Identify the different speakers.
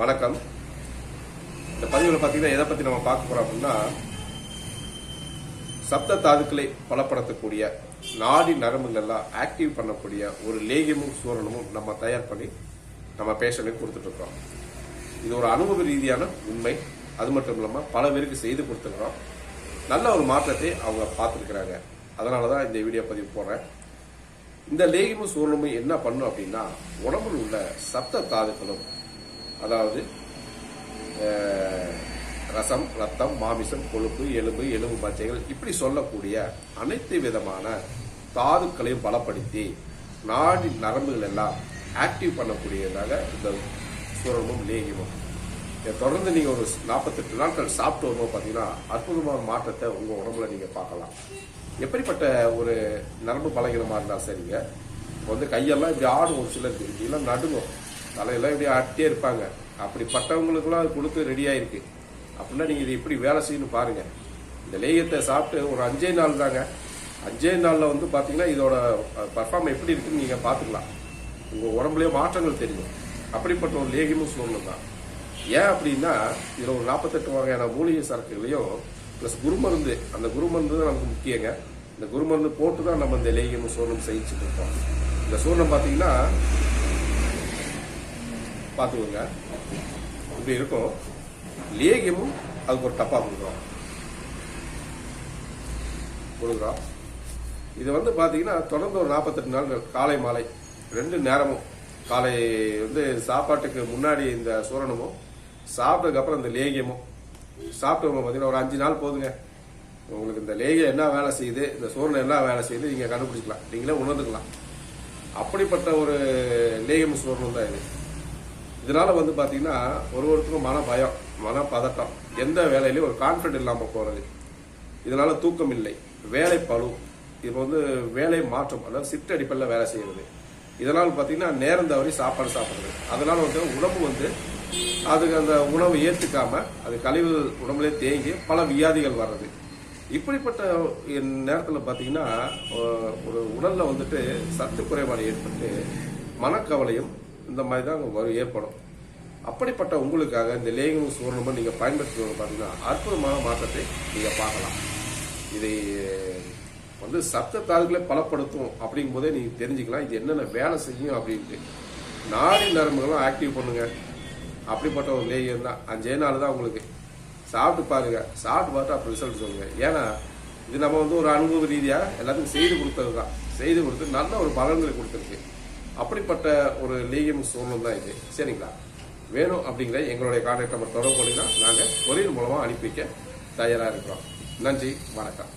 Speaker 1: வணக்கம். இந்த பதிவில் பார்த்தீங்கன்னா எதை பற்றி நம்ம பார்க்க போகிறோம் அப்படின்னா சப்த தாதுக்களை பலப்படுத்தக்கூடிய நாடி நரம்புகள் எல்லாம் ஆக்டிவ் பண்ணக்கூடிய ஒரு லேகியமும் சூரணமும் நம்ம தயார் பண்ணி நம்ம பேஷண்ட்டுக்கு கொடுத்துட்ருக்கோம் இது ஒரு அனுபவ ரீதியான உண்மை. அது மட்டும் இல்லாமல் பல பேருக்கு செய்து கொடுத்துருக்குறோம். நல்ல ஒரு மாற்றத்தை அவங்க பார்த்துருக்குறாங்க. அதனால தான் இந்த வீடியோ பதிவு போடுறேன். இந்த லேகியமும் சூரணமும் என்ன பண்ணும் அப்படின்னா உடம்புல உள்ள சப்த தாதுக்களும் அதாவது ரசம் ரத்தம் மாமிசம் கொழுப்பு எலும்பு எலும்பு பச்சைகள் இப்படி சொல்லக்கூடிய அனைத்து விதமான தாதுக்களையும் பலப்படுத்தி நாடி நரம்புகள் எல்லாம் ஆக்டிவ் பண்ணக்கூடியதாக இந்த சுரமும் லேகியமும். இதை தொடர்ந்து நீங்கள் ஒரு நாற்பத்தெட்டு நாட்கள் சாப்பிட்டு வரும்போது பார்த்தீங்கன்னா அற்புதமான மாற்றத்தை உங்கள் உடம்புல நீங்கள் பார்க்கலாம். எப்படிப்பட்ட ஒரு நரம்பு பலகீனமாக இருந்தால் சரிங்க? இப்போ வந்து கையெல்லாம் இப்படி ஆடும் ஒரு சிலருக்கு இப்படிலாம் நடுங்கும். தலையெல்லாம் இப்படி ஆட்டியே இருப்பாங்க. அப்படிப்பட்டவங்களுக்குலாம் அது கொடுத்து ரெடி ஆயிருக்கு. அப்படின்னா நீங்க இது எப்படி வேலை செய்யணும் பாருங்க. இந்த லேகத்தை சாப்பிட்டு ஒரு அஞ்சே நாள் தாங்க. அஞ்சே நாளில் வந்து பார்த்தீங்கன்னா இதோட பர்ஃபார்ம் எப்படி இருக்குன்னு நீங்க பார்த்துக்கலாம் உங்க உடம்புலேயே மாற்றங்கள் தெரியும். அப்படிப்பட்ட ஒரு லேகியமும் சூழ்நிலை தான். ஏன் அப்படின்னா இதில் ஒரு நாற்பத்தெட்டு வகையான மூலிகை சரக்குகளையும் ப்ளஸ் குருமருந்து. அந்த குருமருந்து தான் நமக்கு முக்கியங்க. இந்த குருமருந்து போட்டு தான் நம்ம இந்த லேகியமும் சூர்ணம் செய்யிச்சுட்டு இருக்கோம். இந்த சூர்ணம் பார்த்தீங்கன்னா பார்த்துக்கோங்க. இப்படி இருக்கும். லேகியமும் அதுக்கு ஒரு டப்பா கொடுக்குறோம். கொடுக்குறோம். இது வந்து பார்த்தீங்கன்னா தொடர்ந்து ஒரு நாற்பத்தெட்டு நாள் காலை மாலை. ரெண்டு நேரமும். காலை வந்து சாப்பாட்டுக்கு முன்னாடி இந்த சூரணமும் சாப்பிட்டதுக்கப்புறம் இந்த லேகியமும். சாப்பிட்டவங்க பார்த்தீங்கன்னா ஒரு அஞ்சு நாள் போதுங்க. உங்களுக்கு இந்த லேகியம் என்ன வேலை செய்யுது இந்த சூரணம் என்ன வேலை செய்யுது நீங்கள் கண்டுபிடிச்சிக்கலாம். நீங்களே உணர்ந்துக்கலாம். அப்படிப்பட்ட ஒரு லேகியம் சூரணம் தான் இது. இதனால வந்து பார்த்திங்கன்னா ஒரு ஒருத்தருக்கும் மன பயம் மன பதட்டம். எந்த வேலையிலையும் ஒரு கான்பிடன்ட் இல்லாமல் போகிறது இதனால தூக்கம் இல்லை. வேலை பளு. இப்போ வந்து வேலை மாற்றம் அதாவது சிப்ட் அடிப்படையில் வேலை செய்யறது. இதனால் பார்த்தீங்கன்னா நேரம் தவறி சாப்பாடு சாப்பிட்றது. அதனால் வந்து உடம்பு வந்து அதுக்கு அந்த உணவை ஏற்றுக்காம அது கழிவு உடம்புலே தேங்கி பல வியாதிகள் வர்றது. இப்படிப்பட்ட நேரத்தில் பார்த்தீங்கன்னா ஒரு உடலில் வந்துட்டு சத்து குறைபாடு ஏற்பட்டு மனக்கவலையும் இந்த மாதிரி தான் வரும் ஏற்படும். அப்படிப்பட்ட உங்களுக்காக இந்த லேகம் சூரணமும் நீங்கள் பயன்படுத்துவது பார்த்தீங்கன்னா அற்புதமான மாற்றத்தை நீங்கள் பார்க்கலாம். இதை வந்து சப்த தாதுகளை பலப்படுத்தும் அப்படிங்கும் போதே நீங்கள் தெரிஞ்சுக்கலாம் இது என்னென்ன வேலை செய்யும் அப்படின்ட்டு. நாடி நரம்புகளும் ஆக்டிவ் பண்ணுங்க. அப்படிப்பட்ட ஒரு லேகியம் தான் அஞ்சே நாள் தான் உங்களுக்கு. சாப்பிட்டு பாருங்க. சாப்பிட்டு பார்த்து அப்புறம் ரிசல்ட் சொல்லுங்க. ஏன்னா இது நம்ம வந்து ஒரு அனுபவ ரீதியாக எல்லாத்துக்கும் செய்து கொடுத்தது தான் செய்து கொடுத்து நல்ல ஒரு பலன்களை கொடுத்துருக்கு. அப்படிப்பட்ட ஒரு லேகியம் சூழ்நிலை தான் இது. சரிங்களா? வேணும் அப்படிங்கிற எங்களுடைய கான்டாக்ட் நம்பர் தொடர்பு பண்ணினா நாங்கள் கொரியர் மூலமாக அனுப்பி வைக்க தயாராக இருக்கிறோம். நன்றி வணக்கம்.